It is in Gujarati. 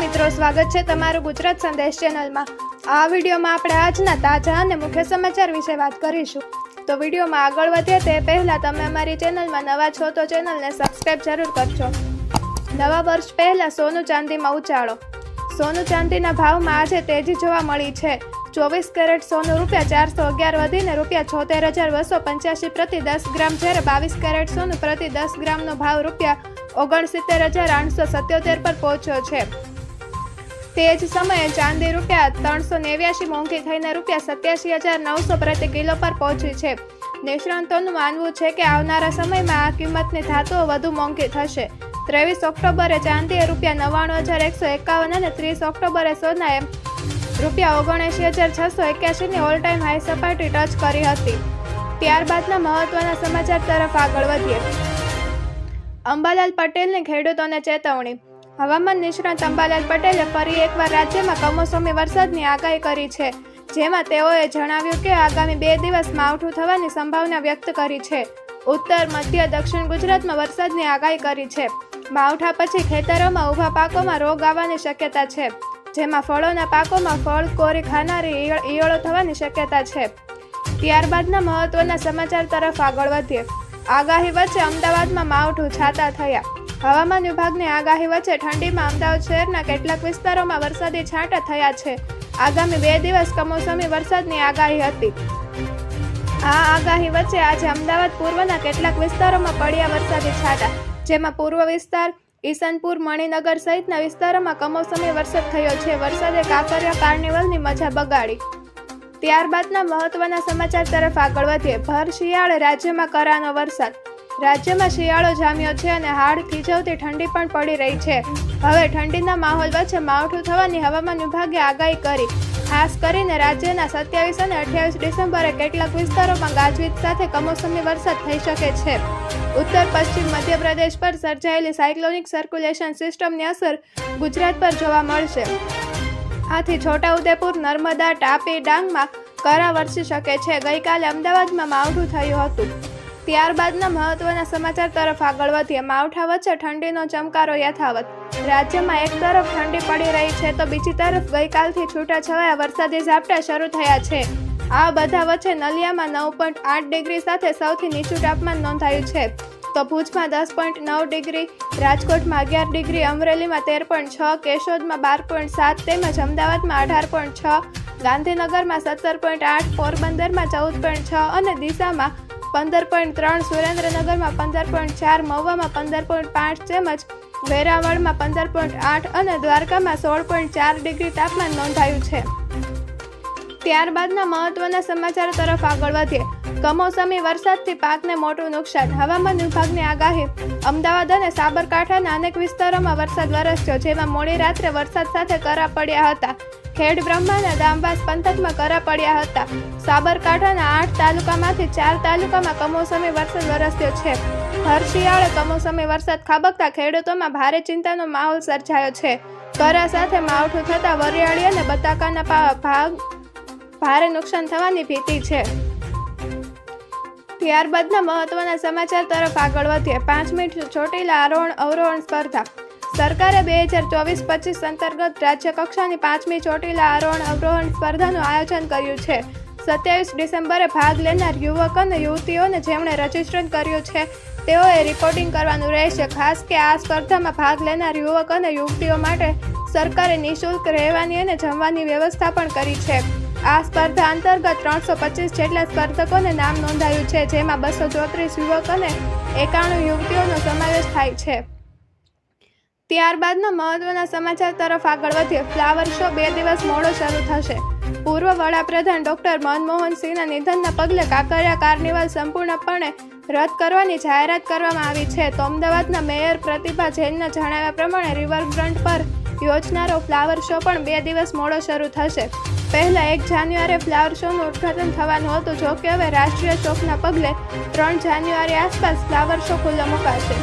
મિત્રો, સ્વાગત છે તમારું ગુજરાત સંદેશ ચેનલમાં. આ વિડીયોમાં આપણે આજના તાજા અને મુખ્ય સમાચાર વિશે વાત કરીશું. તો વિડીયોમાં આગળ વધીએ તે પહેલાં તમે અમારી ચેનલમાં નવા છો તો ચેનલને સબસ્ક્રાઇબ જરૂર કરજો. નવા વર્ષ પહેલાં સોનું ચાંદીમાં ઉછાળો. સોનું ચાંદીના ભાવમાં આજે તેજી જોવા મળી છે. ચોવીસ કેરેટ સોનું રૂપિયા ચારસો અગિયાર વધીને રૂપિયા છોતેર હજાર બસો પંચ્યાસી પ્રતિ દસ ગ્રામ, જ્યારે બાવીસ કેરેટ સોનું પ્રતિ દસ ગ્રામનો ભાવ રૂપિયા ઓગણસિત્તેર હજાર આઠસો સત્યોતેર પર પહોંચ્યો છે. તે જ સમયે ચાંદી રૂપિયા ત્રણસો નેવ્યાસી મોંઘી થઈને રૂપિયા સત્યાસી હજાર નવસો પ્રતિ કિલો પર પહોંચી છે. નિષ્ણાંતોનું માનવું છે કે આવનારા સમયમાં આ કિંમતની ધાતુઓ વધુ મોંઘી થશે. ત્રેવીસ ઓક્ટોબરે ચાંદીએ રૂપિયા નવ્વાણું હજાર એકસો એકાવન અને ત્રીસ ઓક્ટોબરે સોનાએ રૂપિયા ઓગણએંશી હજાર છસો એક્યાસીની ઓલ ટાઈમ હાઈ સપાટી ટચ કરી હતી. ત્યારબાદના મહત્વના સમાચાર તરફ આગળ વધીએ. અંબાલાલ પટેલની ખેડૂતોને ચેતવણી હવામાન નિષ્ણાત અંબાલાલ પટેલે ફરી એકવાર રાજ્યમાં કમોસમી વરસાદની આગાહી કરી છે, જેમાં તેઓએ જણાવ્યું કે આગામી બે દિવસ માવઠું થવાની સંભાવના વ્યક્ત કરી છે. ઉત્તર, મધ્ય, દક્ષિણ ગુજરાતમાં વરસાદની આગાહી કરી છે. માવઠા પછી ખેતરોમાં ઊભા પાકોમાં રોગ આવવાની શક્યતા છે, જેમાં ફળોના પાકોમાં ફળ, કોરી, ખાનારી ઈયળો થવાની શક્યતા છે. ત્યારબાદના મહત્વના સમાચાર તરફ આગળ વધીએ. આગાહી વચ્ચે અમદાવાદમાં માવઠું છાતા થયા. હવામાન વિભાગની આગાહી વચ્ચે ઠંડીમાં અમદાવાદ શહેરના કેટલાક વિસ્તારોમાં વરસાદી છાંટા થયા છે. આગામી બે દિવસ કમોસમી વરસાદની આગાહી હતી. આ આગાહી વચ્ચે આજે અમદાવાદ પૂર્વના કેટલાક વિસ્તારોમાં પડ્યા વરસાદી છાંટા, જેમાં પૂર્વ વિસ્તાર, ઈસનપુર, મણિનગર સહિતના વિસ્તારોમાં કમોસમી વરસાદ થયો છે. વરસાદે કાંકરિયા કાર્નિવલની મજા બગાડી. ત્યારબાદના મહત્વના સમાચાર તરફ આગળ વધીએ. ભર શિયાળ રાજ્યમાં કરાનો વરસાદ. રાજ્યમાં શિયાળો જામ્યો છે અને હાડ થીજવતી ઠંડી પણ પડી રહી છે. હવે ઠંડીના માહોલ વચ્ચે માવઠું થવાની હવામાન વિભાગે આગાહી કરી. ખાસ કરીને રાજ્યના સત્યાવીસ અને અઠ્યાવીસ ડિસેમ્બરે કેટલાક વિસ્તારોમાં ગાજવીજ સાથે કમોસમી વરસાદ થઈ શકે છે. ઉત્તર, પશ્ચિમ, મધ્યપ્રદેશ પર સર્જાયેલી સાયક્લોનિક સર્ક્યુલેશન સિસ્ટમની અસર ગુજરાત પર જોવા મળશે. આથી છોટાઉદેપુર, નર્મદા, તાપી, ડાંગમાં કરા વરસી શકે છે. ગઈકાલે અમદાવાદમાં માવઠું થયું હતું. ત્યારબાદના મહત્વના સમાચાર તરફ આગળ વધીએ. માવઠા વચ્ચે ઠંડીનો ચમકારો યથાવત. રાજ્યમાં એક તરફ ઠંડી પડી રહી છે તો બીજી તરફ ગઈકાલથી છૂટાછવાયા વરસાદી ઝાપટા શરૂ થયા છે. આ બધા વચ્ચે નલિયામાં નવ પોઈન્ટ આઠ ડિગ્રી સાથે સૌથી નીચું તાપમાન નોંધાયું છે. તો ભુજમાં દસ પોઈન્ટ નવ ડિગ્રી, રાજકોટમાં અગિયાર ડિગ્રી, અમરેલીમાં તેર પોઈન્ટ છ, કેશોદમાં બાર પોઈન્ટ સાત તેમજ અમદાવાદમાં અઢાર પોઈન્ટ છ, ગાંધીનગરમાં સત્તર પોઈન્ટ આઠ, પોરબંદરમાં ચૌદ પોઈન્ટ છ અને ડીસામાં પંદર પોઈન્ટ ત્રણ, સુરેન્દ્રનગરમાં પંદર પોઈન્ટ ચાર, મહુવામાં પંદર પોઈન્ટ પાંચ, તેમજ વેરાવળમાં પંદર પોઈન્ટ આઠ અને દ્વારકામાં સોળ પોઈન્ટ ચાર ડિગ્રી તાપમાન નોંધાયું છે. ત્યારબાદના મહત્વના સમાચાર તરફ આગળ વધીએ. કમોસમી વરસાદથી પાકને મોટું નુકસાન. હવામાન વિભાગની આગાહી. અમદાવાદ અને સાબરકાંઠાના અનેક વિસ્તારોમાં વરસાદ વરસ્યો, જેમાં મોડી રાત્રે વરસાદ સાથે કરા પડ્યા હતા. ખેડ બ્રહ્માના દામવાસ પંથકમાં કરા પડ્યા હતા. સાબરકાંઠાના આઠ તાલુકામાંથી ચાર તાલુકામાં કમોસમી વરસાદ વરસ્યો છે. હર શિયાળે કમોસમી વરસાદ ખાબકતા ખેડૂતોમાં ભારે ચિંતાનો માહોલ સર્જાયો છે. કરા સાથે માવઠું થતાં વરિયાળી અને બટાકાના ભાગ ભારે નુકસાન થવાની ભીતિ છે. ત્યારબાદના મહત્વના સમાચાર તરફ આગળ વધીએ. પાંચ મિનિટ ચોટીલા આરોહણ અવરોહણ સ્પર્ધા. સરકારે બે હજાર ચોવીસ પચીસ અંતર્ગત રાજ્ય કક્ષાની પાંચમી ચોટીલા આરોહણ અવરોહણ સ્પર્ધાનું આયોજન કર્યું છે. સત્યાવીસ ડિસેમ્બરે ભાગ લેનાર યુવક અને યુવતીઓને જેમણે રજીસ્ટ્રેશન કર્યું છે, તેઓએ રિપોર્ટિંગ કરવાનું રહેશે. ખાસ કે આ સ્પર્ધામાં ભાગ લેનાર યુવક અને યુવતીઓ માટે સરકારે નિઃશુલ્ક રહેવાની અને જમવાની વ્યવસ્થા પણ કરી છે. આ સ્પર્ધા અંતર્ગત ત્રણસો પચીસ જેટલા સ્પર્ધકોને નામ નોંધાયું છે, જેમાં બસો ચોત્રીસ યુવક અને એકાણું યુવતીઓનો સમાવેશ થાય છે. ત્યારબાદના મહત્વના સમાચાર તરફ આગળ વધીએ. ફ્લાવર શો બે દિવસ મોડો શરૂ થશે. પૂર્વ વડાપ્રધાન ડોક્ટર મનમોહન સિંહના નિધનના પગલે કાંકરિયા કાર્નિવલ સંપૂર્ણપણે રદ કરવાની જાહેરાત કરવામાં આવી છે. તો અમદાવાદના મેયર પ્રતિભા જૈનના જણાવ્યા પ્રમાણે રિવરફ્રન્ટ પર યોજનારો ફ્લાવર શો પણ બે દિવસ મોડો શરૂ થશે. પહેલા એક જાન્યુઆરીએ ફ્લાવર શોનું ઉદ્ઘાટન થવાનું હતું. જો કે હવે રાષ્ટ્રીય શોકના પગલે ત્રણ જાન્યુઆરી આસપાસ ફ્લાવર શો ખુલ્લો મુકાશે.